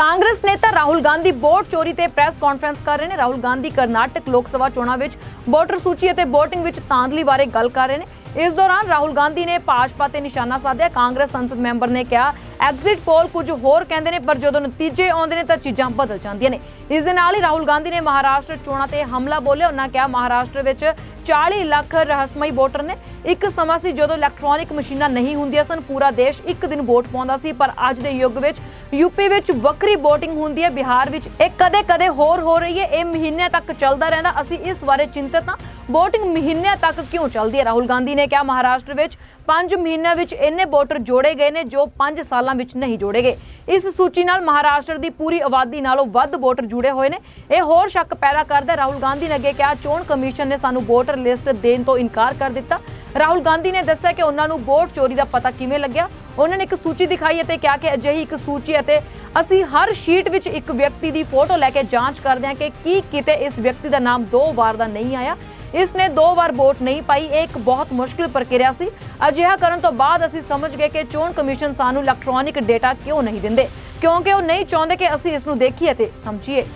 ਕਾਂਗਰਸ ਨੇਤਾ ਰਾਹੁਲ ਗਾਂਧੀ ਵੋਟ ਚੋਰੀ ਤੇ ਪ੍ਰੈਸ ਕਾਨਫਰੰਸ ਕਰ ਰਹੇ ਨੇ। ਰਾਹੁਲ ਗਾਂਧੀ ਕਰਨਾਟਕ ਲੋਕ ਸਭਾ ਚੋਣਾਂ ਵਿੱਚ ਵੋਟਰ ਸੂਚੀ ਅਤੇ VOTING ਵਿੱਚ ਤਾਂਦਲੀ ਬਾਰੇ ਗੱਲ ਕਰ ਰਹੇ ਨੇ। ਇਸ ਦੌਰਾਨ ਰਾਹੁਲ ਗਾਂਧੀ ਨੇ ਭਾਜਪਾ ਤੇ ਨਿਸ਼ਾਨਾ ਸਾਧਿਆ। ਕਾਂਗਰਸ ਸੰਸਦ ਮੈਂਬਰ ਨੇ ਕਿਹਾ ਐਗਜ਼ਿਟ ਪੋਲ ਕੁਝ ਹੋਰ ਕਹਿੰਦੇ ਨੇ, ਪਰ ਜਦੋਂ ਨਤੀਜੇ ਆਉਂਦੇ ਨੇ ਤਾਂ ਚੀਜ਼ਾਂ ਬਦਲ ਜਾਂਦੀਆਂ ਨੇ। ਇਸ ਦੇ ਨਾਲ ਹੀ ਰਾਹੁਲ ਗਾਂਧੀ ਨੇ ਮਹਾਰਾਸ਼ਟਰ ਚੋਣਾਂ ਤੇ ਹਮਲਾ ਬੋਲਿਆ। ਉਹਨਾਂ ਕਿਹਾ, ਮਹਾਰਾਸ਼ਟਰ ਵਿੱਚ 40 ਲੱਖ ਰਹੱਸਮਈ ਵੋਟਰ ਨੇ। ਇੱਕ ਸਮਾਂ ਸੀ ਜਦੋਂ ਇਲੈਕਟ੍ਰੋਨਿਕ ਮਸ਼ੀਨਾਂ ਨਹੀਂ ਹੁੰਦੀਆਂ ਸਨ, ਪੂਰਾ ਦੇਸ਼ ਇੱਕ ਦਿਨ ਵੋਟ ਪਾਉਂਦਾ ਸੀ, ਪਰ ਅੱਜ ਦੇ ਯੁੱਗ ਵਿੱਚ ਯੂਪੀ ਵਿੱਚ ਵੱਖਰੀ VOTING ਹੁੰਦੀ ਹੈ, ਬਿਹਾਰ ਵਿੱਚ ਇਹ ਕਦੇ-ਕਦੇ ਹੋਰ ਹੋ ਰਹੀ ਹੈ, ਇਹ ਮਹੀਨੇ ਤੱਕ ਚੱਲਦਾ ਰਹਿੰਦਾ। ਅਸੀਂ ਇਸ ਬਾਰੇ ਚਿੰਤਤ ਹਾਂ। VOTING ਮਹੀਨਿਆਂ ਤੱਕ ਕਿਉਂ ਚੱਲਦੀ ਹੈ? ਰਾਹੁਲ ਗਾਂਧੀ ਨੇ ਕਿਹਾ ਮਹਾਰਾਸ਼ਟਰ ਵਿੱਚ 5 ਮਹੀਨਿਆਂ ਵਿੱਚ ਇੰਨੇ ਵੋਟਰ ਜੋੜੇ ਗਏ ਨੇ ਜੋ 5 ਸਾਲਾਂ ਵਿੱਚ ਨਹੀਂ ਜੋੜੇ ਗਏ। ਇਸ ਸੂਚੀ ਨਾਲ ਮਹਾਰਾਸ਼ਟਰ ਦੀ ਪੂਰੀ ਆਬਾਦੀ ਨਾਲੋਂ ਵੱਧ ਵੋਟਰ ਜੁੜੇ ਹੋਏ ਨੇ। ਇਹ ਹੋਰ ਸ਼ੱਕ ਪੈਦਾ ਕਰਦਾ ਰਾਹੁਲ ਗਾਂਧੀ ਨੇ ਅੱਗੇ ਕਿਹਾ, ਚੋਣ ਕਮਿਸ਼ਨ ਨੇ ਸਾਨੂੰ ਵੋਟਰ ਲਿਸਟ ਦੇਣ ਤੋਂ ਇਨਕਾਰ ਕਰ ਦਿੱਤਾ। ਰਾਹੁਲ ਗਾਂਧੀ ਨੇ ਦੱਸਿਆ ਕਿ ਉਹਨਾਂ ਨੂੰ ਵੋਟ ਚੋਰੀ ਦਾ ਪਤਾ ਕਿਵੇਂ ਲੱਗਿਆ? ਉਹਨਾਂ ਨੇ ਇੱਕ ਸੂਚੀ ਦਿਖਾਈ ਅਤੇ ਕਿਹਾ ਕਿ ਅਜਿਹੀ ਇੱਕ ਸੂਚੀ ਅਤੇ ਅਸੀਂ ਹਰ ਸ਼ੀਟ ਵਿੱਚ ਇੱਕ ਵਿਅਕਤੀ ਦੀ ਫੋਟੋ ਲੈ ਕੇ ਜਾਂਚ ਕਰਦੇ ਹਾਂ ਕਿ ਕੀ ਕਿਤੇ ਇਸ ਵਿਅਕਤੀ ਦਾ ਨਾਮ ਦੋ ਵਾਰ ਦਾ ਨਹੀਂ ਆਇਆ। ਇਸ ਨੇ ਦੋ ਵਾਰ ਵੋਟ ਨਹੀਂ ਪਾਈ, ਇਹ ਇੱਕ ਬਹੁਤ ਮੁਸ਼ਕਿਲ ਪ੍ਰਕਿਰਿਆ ਸੀ। ਅਜਿਹਾ ਕਰਨ ਤੋਂ ਬਾਅਦ ਅਸੀਂ ਸਮਝ ਗਏ ਕਿ ਚੋਣ ਕਮਿਸ਼ਨ ਸਾਨੂੰ ਇਲੈਕਟ੍ਰੋਨਿਕ ਡੇਟਾ ਕਿਉਂ ਨਹੀਂ ਦਿੰਦੇ, ਕਿਉਂਕਿ ਉਹ ਨਹੀਂ ਚਾਹੁੰਦੇ ਕਿ ਅਸੀਂ ਇਸ ਨੂੰ ਦੇਖੀਏ ਤੇ ਸਮਝੀਏ।